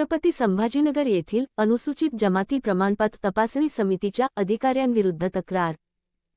छत्रपती संभाजीनगर येथील अनुसूचित जमाती प्रमाणपत्र तपासणी समितीच्या अधिकाऱ्यांविरुद्ध तक्रार.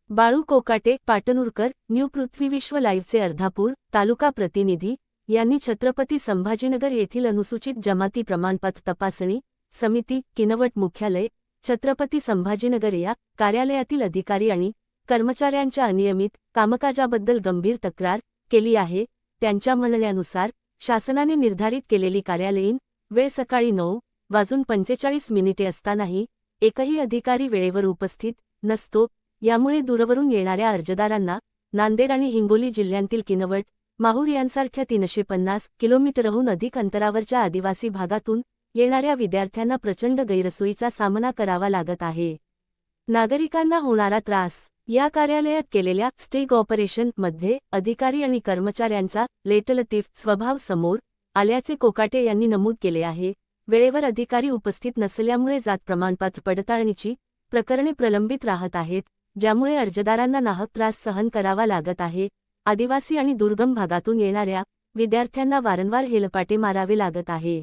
बाळू कोकाटे पाटनूरकर न्यू पृथ्वी विश्व लाईव्हचे अर्धापूर तालुका प्रतिनिधी यांनी छत्रपती संभाजीनगर येथील अनुसूचित जमाती प्रमाणपत्र तपासणी समिती किनवट मुख्यालय छत्रपती संभाजीनगर या कार्यालयातील अधिकारी आणि कर्मचाऱ्यांच्या अनियमित कामकाजाबद्दल गंभीर तक्रार केली आहे. त्यांच्या म्हणण्यानुसार शासनाने निर्धारित केलेली कार्यालयीन वेळ सकाळी नऊ वाजून पंचेचाळीस मिनिटे असतानाही एकही अधिकारी वेळेवर उपस्थित नसतो. यामुळे दूरवरून येणाऱ्या अर्जदारांना नांदेड आणि हिंगोली जिल्ह्यांतील किनवट माहूर यांसारख्या तीनशे पन्नास किलोमीटरहून अधिक अंतरावरच्या आदिवासी भागातून येणाऱ्या विद्यार्थ्यांना प्रचंड गैरसोयीचा सामना करावा लागत आहे. नागरिकांना होणारा त्रास या कार्यालयात केलेल्या स्टेग ऑपरेशनमध्ये अधिकारी आणि कर्मचाऱ्यांचा लेटलतीफ स्वभाव समोर आल्याचे कोकाटे यांनी नमूद केले आहे. वेळेवर अधिकारी उपस्थित नसल्यामुळे जात प्रमाणपत्र पडताळणीची प्रकरणे प्रलंबित राहत आहेत ज्यामुळे अर्जदारांना नाहक त्रास सहन करावा लागत आहे. आदिवासी आणि दुर्गम भागातून येणाऱ्या विद्यार्थ्यांना वारंवार हेलपाटे मारावे लागत आहे.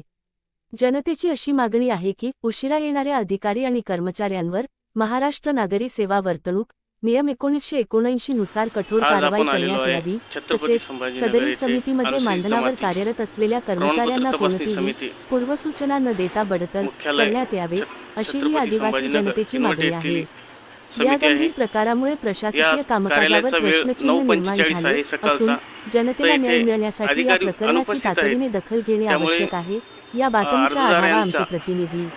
जनतेची अशी मागणी आहे की उशिरा येणाऱ्या अधिकारी आणि कर्मचाऱ्यांवर महाराष्ट्र नागरी सेवा वर्तणूक नियम एकोणीसशे एकोणऐंशी नुसार कठोर कारवाई करण्यात यावी. तसेच सदरील समितीमध्ये मांडणावर कार्यरत असलेल्या कर्मचाऱ्यांना कोणतीही पूर्वसूचना न देता मुख्यालय करण्यात यावे अशी ही आदिवासी जनतेची मागणी आहे. या गंभीर प्रकारामुळे प्रशासकीय कामकाजावर प्रश्नचिन्ह निर्माण 9:45 झाले. असून जनतेला न्याय मिळण्यासाठी या प्रकरणाची. तातडीने दखल घेणे आवश्यक आहे. या बातमीचा आढावा आमचे प्रतिनिधी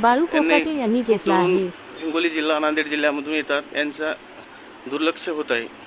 बाळू कोकाटे यांनी घेतला आहे. हिंगोली जिल्हा नांदेड जिल्ह्यामधून येतात. यांचा दुर्लक्ष होत आहे.